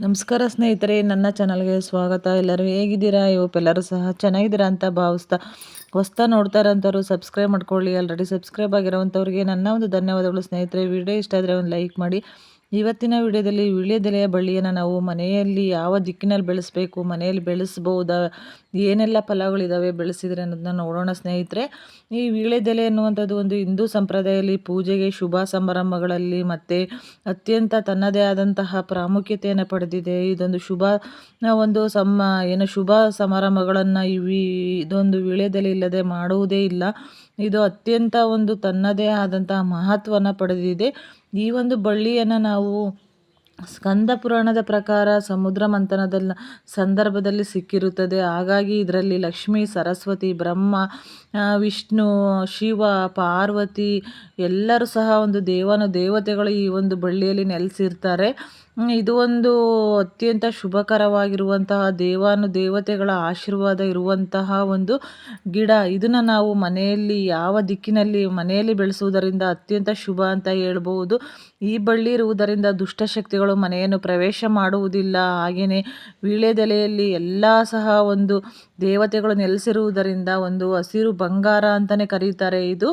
ನಮಸ್ಕಾರ ಸ್ನೇಹಿತರೆ, ನನ್ನ ಚಾನಲ್ಗೆ ಸ್ವಾಗತ. ಎಲ್ಲರೂ ಹೇಗಿದ್ದೀರಾ? ಎಲ್ಲರೂ ಸಹ ಚೆನ್ನಾಗಿದ್ದೀರಾ ಅಂತ ಭಾವಿಸ್ತಾ ಹೊಸ್ತಾ ನೋಡ್ತಾ ಇರೋಂಥವ್ರು ಸಬ್ಸ್ಕ್ರೈಬ್ ಮಾಡ್ಕೊಳ್ಳಿ. ಆಲ್ರೆಡಿ ಸಬ್ಸ್ಕ್ರೈಬ್ ಆಗಿರೋವಂಥವ್ರಿಗೆ ನನ್ನ ಒಂದು ಧನ್ಯವಾದಗಳು ಸ್ನೇಹಿತರೆ. ವಿಡಿಯೋ ಇಷ್ಟ ಆದರೆ ಒಂದು ಲೈಕ್ ಮಾಡಿ. ಇವತ್ತಿನ ವಿಡಿಯೋದಲ್ಲಿ ವಿಳ್ಯದೆಲೆಯ ಬಳ್ಳಿಯನ್ನು ನಾವು ಮನೆಯಲ್ಲಿ ಯಾವ ದಿಕ್ಕಿನಲ್ಲಿ ಬೆಳೆಸಬೇಕು, ಮನೆಯಲ್ಲಿ ಬೆಳೆಸ್ಬೋದಾ, ಏನೆಲ್ಲ ಫಲಗಳಿದ್ದಾವೆ ಬೆಳೆಸಿದರೆ ಅನ್ನೋದನ್ನ ನೋಡೋಣ ಸ್ನೇಹಿತರೆ. ಈ ವೀಳ್ಯದೆಲೆ ಅನ್ನುವಂಥದ್ದು ಒಂದು ಹಿಂದೂ ಸಂಪ್ರದಾಯದಲ್ಲಿ ಪೂಜೆಗೆ ಶುಭ ಸಮಾರಂಭಗಳಲ್ಲಿ ಮತ್ತು ಅತ್ಯಂತ ತನ್ನದೇ ಆದಂತಹ ಪ್ರಾಮುಖ್ಯತೆಯನ್ನು ಪಡೆದಿದೆ. ಇದೊಂದು ಶುಭ, ಒಂದು ಸಮ, ಏನು ಶುಭ ಸಮಾರಂಭಗಳನ್ನು ಇವಿ ಇದೊಂದು ವೀಳ್ಯದೆಲೆ ಇಲ್ಲದೆ ಮಾಡುವುದೇ ಇಲ್ಲ. ಇದು ಅತ್ಯಂತ ಒಂದು ತನ್ನದೇ ಆದಂತಹ ಮಹತ್ವನ ಪಡೆದಿದೆ. ಈ ಒಂದು ಬಳ್ಳಿಯನ್ನು ನಾವು ಸ್ಕಂದ ಪುರಾಣದ ಪ್ರಕಾರ ಸಮುದ್ರ ಮಂಥನದ ಸಂದರ್ಭದಲ್ಲಿ ಸಿಕ್ಕಿರುತ್ತದೆ. ಹಾಗಾಗಿ ಇದರಲ್ಲಿ ಲಕ್ಷ್ಮಿ, ಸರಸ್ವತಿ, ಬ್ರಹ್ಮ ವಿಷ್ಣು, ಶಿವ, ಪಾರ್ವತಿ ಎಲ್ಲರೂ ಸಹ ಒಂದು ದೇವನ ದೇವತೆಗಳು ಈ ಒಂದು ಬಳ್ಳಿಯಲ್ಲಿ ನೆಲೆಸಿರ್ತಾರೆ. ಇದು ಒಂದು ಅತ್ಯಂತ ಶುಭಕರವಾಗಿರುವಂತಹ ದೇವಾನು ದೇವತೆಗಳ ಆಶೀರ್ವಾದ ಇರುವಂತಹ ಒಂದು ಗಿಡ. ಇದನ್ನು ನಾವು ಮನೆಯಲ್ಲಿ ಯಾವ ದಿಕ್ಕಿನಲ್ಲಿ ಮನೆಯಲ್ಲಿ ಬೆಳೆಸುವುದರಿಂದ ಅತ್ಯಂತ ಶುಭ ಅಂತ ಹೇಳ್ಬೋದು ಈ ಬಳ್ಳಿ ಇರುವುದರಿಂದ ದುಷ್ಟಶಕ್ತಿಗಳು ಮನೆಯನ್ನು ಪ್ರವೇಶ ಮಾಡುವುದಿಲ್ಲ. ಹಾಗೆಯೇ ವೀಳ್ಯದೆಲೆಯಲ್ಲಿ ಎಲ್ಲ ಸಹ ಒಂದು ದೇವತೆಗಳು ನೆಲೆಸಿರುವುದರಿಂದ ಒಂದು ಹಸಿರು ಬಂಗಾರ ಅಂತಲೇ ಕರೀತಾರೆ ಇದು.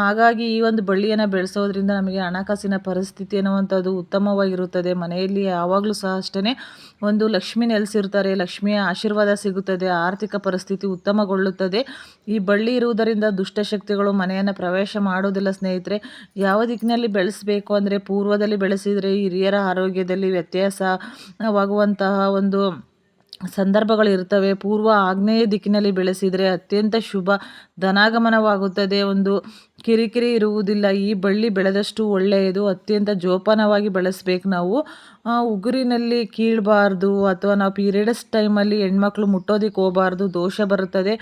ಹಾಗಾಗಿ ಈ ಒಂದು ಬಳ್ಳಿಯನ್ನು ಬೆಳೆಸೋದ್ರಿಂದ ನಮಗೆ ಹಣಕಾಸಿನ ಪರಿಸ್ಥಿತಿ ಅನ್ನುವಂಥದ್ದು ಉತ್ತಮವಾಗಿರುತ್ತದೆ. ಮನೆಯಲ್ಲಿ ಯಾವಾಗಲೂ ಸಹ ಅಷ್ಟೇ ಒಂದು ಲಕ್ಷ್ಮಿ ನೆಲೆಸಿರ್ತಾರೆ ಲಕ್ಷ್ಮಿಯ ಆಶೀರ್ವಾದ ಸಿಗುತ್ತದೆ, ಆರ್ಥಿಕ ಪರಿಸ್ಥಿತಿ ಉತ್ತಮಗೊಳ್ಳುತ್ತದೆ. ಈ ಬಳ್ಳಿ ಇರುವುದರಿಂದ ದುಷ್ಟಶಕ್ತಿಗಳು ಮನೆಯನ್ನು ಪ್ರವೇಶ ಮಾಡೋದಿಲ್ಲ ಸ್ನೇಹಿತರೆ. ಯಾವ ದಿಕ್ಕಿನಲ್ಲಿ ಬೆಳೆಸಬೇಕು ಅಂದರೆ ಪೂರ್ವದಲ್ಲಿ ಬೆಳೆಸಿದರೆ ಹಿರಿಯರ ಆರೋಗ್ಯದಲ್ಲಿ ವ್ಯತ್ಯಾಸವಾಗುವಂತಹ ಒಂದು ಸಂದರ್ಭಗಳು ಇರ್ತವೆ. ಪೂರ್ವ ಆಗ್ನೇಯ ದಿಕ್ಕಿನಲ್ಲಿ ಬೆಳೆಸಿದರೆ ಅತ್ಯಂತ ಶುಭ, ಧನಾಗಮನವಾಗುತ್ತದೆ. ಒಂದು ಕಿರಿಕಿರಿ ಇರುವುದಿಲ್ಲ. ಈ ಬಳ್ಳಿ ಬೆಳೆದಷ್ಟು ಒಳ್ಳೆಯದು. ಅತ್ಯಂತ ಜೋಪಾನವಾಗಿ ಬೆಳೆಸ್ಬೇಕು ನಾವು. ಉಗುರಿನಲ್ಲಿ ಕೀಳಬಾರ್ದು ಅಥವಾ ನಾವು ಪೀರಿಯಡ್ಸ್ ಟೈಮಲ್ಲಿ ಹೆಣ್ಮಕ್ಳು ಮುಟ್ಟೋದಕ್ಕೆ ಹೋಗಬಾರ್ದು. ದೋಷ ಬರುತ್ತದೆ.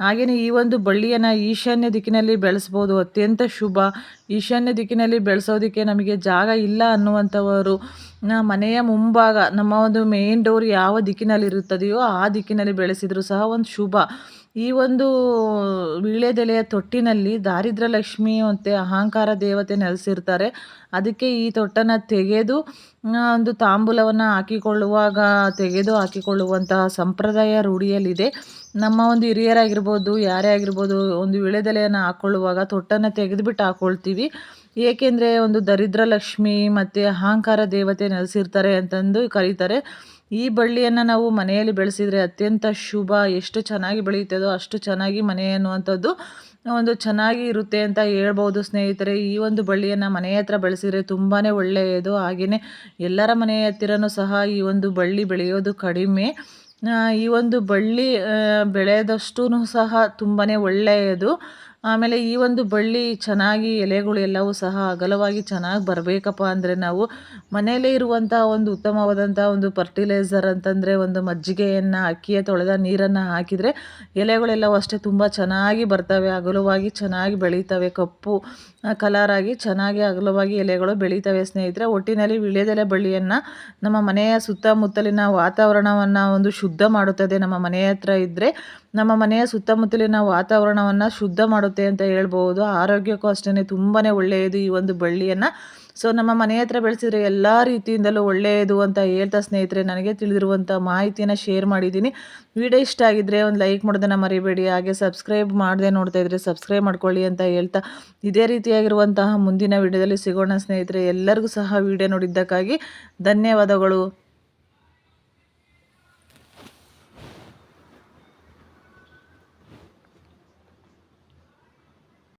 ಹಾಗೆಯೇ ಈ ಒಂದು ಬಳ್ಳಿಯನ್ನು ಈಶಾನ್ಯ ದಿಕ್ಕಿನಲ್ಲಿ ಬೆಳೆಸ್ಬೋದು. ಅತ್ಯಂತ ಶುಭ. ಈಶಾನ್ಯ ದಿಕ್ಕಿನಲ್ಲಿ ಬೆಳೆಸೋದಕ್ಕೆ ನಮಗೆ ಜಾಗ ಇಲ್ಲ ಅನ್ನುವಂಥವರು. ಮನೆಯ ಮುಂಭಾಗ, ನಮ್ಮ ಒಂದು ಮೇನ್ ಡೋರ್ ಯಾವ ದಿಕ್ಕಿನಲ್ಲಿ ಇರುತ್ತದೆಯೋ ಆ ದಿಕ್ಕಿನಲ್ಲಿ ಬೆಳೆಸಿದರೂ ಸಹ ಒಂದು ಶುಭ. ಈ ಒಂದು ವೀಳ್ಯದೆಲೆಯ ತೊಟ್ಟಿನಲ್ಲಿ ದಾರಿದ್ರ್ಯ ಲಕ್ಷ್ಮಿ ಮತ್ತು ಅಹಂಕಾರ ದೇವತೆ ನೆಲೆಸಿರ್ತಾರೆ. ಅದಕ್ಕೆ ಈ ತೊಟ್ಟನ್ನು ತೆಗೆದು ಒಂದು ತಾಂಬೂಲವನ್ನು ಹಾಕಿಕೊಳ್ಳುವಾಗ ತೆಗೆದು ಹಾಕಿಕೊಳ್ಳುವಂತಹ ಸಂಪ್ರದಾಯ ರೂಢಿಯಲ್ಲಿದೆ. ನಮ್ಮ ಒಂದು ಹಿರಿಯರಾಗಿರ್ಬೋದು, ಯಾರೇ ಆಗಿರ್ಬೋದು, ಒಂದು ವಿಳೆದೆಲೆಯನ್ನು ಹಾಕ್ಕೊಳ್ಳುವಾಗ ತೊಟ್ಟನ್ನು ತೆಗೆದುಬಿಟ್ಟು ಹಾಕ್ಕೊಳ್ತೀವಿ ಏಕೆಂದರೆ ಒಂದು ದರಿದ್ರ ಲಕ್ಷ್ಮಿ ಮತ್ತು ಅಹಂಕಾರ ದೇವತೆ ನೆಲೆಸಿರ್ತಾರೆ ಅಂತಂದು ಕರೀತಾರೆ. ಈ ಬಳ್ಳಿಯನ್ನು ನಾವು ಮನೆಯಲ್ಲಿ ಬೆಳೆಸಿದರೆ ಅತ್ಯಂತ ಶುಭ, ಎಷ್ಟು ಚೆನ್ನಾಗಿ ಬೆಳೆಯುತ್ತದೋ ಅಷ್ಟು ಚೆನ್ನಾಗಿ ಮನೆ ಅನ್ನುವಂಥದ್ದು ಒಂದು ಚೆನ್ನಾಗಿ ಇರುತ್ತೆ ಅಂತ ಹೇಳ್ಬೋದು ಸ್ನೇಹಿತರೆ. ಈ ಒಂದು ಬಳ್ಳಿಯನ್ನು ಮನೆ ಹತ್ರ ಬೆಳೆಸಿದರೆ ತುಂಬಾ ಒಳ್ಳೆಯದು. ಹಾಗೆಯೇ ಎಲ್ಲರ ಮನೆಯ ಹತ್ತಿರನೂ ಸಹ ಈ ಒಂದು ಬಳ್ಳಿ ಬೆಳೆಯೋದು ಕಡಿಮೆ. ಈ ಒಂದು ಬಳ್ಳಿ ಬೆಳೆಯದಷ್ಟೂ ಸಹ ತುಂಬಾ ಒಳ್ಳೆಯದು. ಆಮೇಲೆ ಈ ಒಂದು ಬಳ್ಳಿ ಚೆನ್ನಾಗಿ ಎಲೆಗಳು ಎಲ್ಲವೂ ಸಹ ಅಗಲವಾಗಿ ಚೆನ್ನಾಗಿ ಬರಬೇಕಪ್ಪ ಅಂದರೆ ನಾವು ಮನೆಯಲ್ಲೇ ಇರುವಂಥ ಒಂದು ಉತ್ತಮವಾದಂಥ ಒಂದು ಫರ್ಟಿಲೈಸರ್ ಅಂತಂದರೆ ಒಂದು ಮಜ್ಜಿಗೆಯನ್ನು ಅಕ್ಕಿಯ ತೊಳೆದ ನೀರನ್ನು ಹಾಕಿದರೆ ಎಲೆಗಳೆಲ್ಲವೂ ಅಷ್ಟೇ ತುಂಬ ಚೆನ್ನಾಗಿ ಬರ್ತವೆ, ಅಗಲವಾಗಿ ಚೆನ್ನಾಗಿ ಬೆಳೀತವೆ, ಕಪ್ಪು ಕಲರಾಗಿ ಚೆನ್ನಾಗಿ ಅಗಲವಾಗಿ ಎಲೆಗಳು ಬೆಳೀತವೆ ಸ್ನೇಹಿತರೆ. ಒಟ್ಟಿನಲ್ಲಿ ವಿಳ್ಯದೆಲೆ ಬಳ್ಳಿಯನ್ನು ನಮ್ಮ ಮನೆಯ ಸುತ್ತಮುತ್ತಲಿನ ವಾತಾವರಣವನ್ನು ಒಂದು ಶುದ್ಧ ಮಾಡುತ್ತದೆ. ನಮ್ಮ ಮನೆಯ ಹತ್ರ ಇದ್ದರೆ ನಮ್ಮ ಮನೆಯ ಸುತ್ತಮುತ್ತಲಿನ ವಾತಾವರಣವನ್ನು ಶುದ್ಧ ಮಾಡುತ್ತೆ ಅಂತ ಹೇಳ್ಬೋದು. ಆರೋಗ್ಯಕ್ಕೂ ಅಷ್ಟೇ ತುಂಬಾ ಒಳ್ಳೆಯದು ಈ ಒಂದು ಬಳ್ಳಿಯನ್ನು. ಸೊ ನಮ್ಮ ಮನೆ ಹತ್ರ ಬೆಳೆಸಿದ್ರೆ ಎಲ್ಲ ರೀತಿಯಿಂದಲೂ ಒಳ್ಳೆಯದು ಅಂತ ಹೇಳ್ತಾ ಸ್ನೇಹಿತರೆ, ನನಗೆ ತಿಳಿದಿರುವಂಥ ಮಾಹಿತಿಯನ್ನು ಶೇರ್ ಮಾಡಿದ್ದೀನಿ. ವಿಡಿಯೋ ಇಷ್ಟ ಆಗಿದ್ದರೆ ಒಂದು ಲೈಕ್ ಮಾಡೋದನ್ನು ಮರಿಬೇಡಿ. ಹಾಗೆ ಸಬ್ಸ್ಕ್ರೈಬ್ ಮಾಡದೆ ನೋಡ್ತಾ ಇದ್ದರೆ ಸಬ್ಸ್ಕ್ರೈಬ್ ಮಾಡ್ಕೊಳ್ಳಿ ಅಂತ ಹೇಳ್ತಾ ಇದೇ ರೀತಿಯಾಗಿರುವಂತಹ ಮುಂದಿನ ವಿಡಿಯೋದಲ್ಲಿ ಸಿಗೋಣ ಸ್ನೇಹಿತರೆ. ಎಲ್ಲರಿಗೂ ಸಹ ವಿಡಿಯೋ ನೋಡಿದ್ದಕ್ಕಾಗಿ ಧನ್ಯವಾದಗಳು.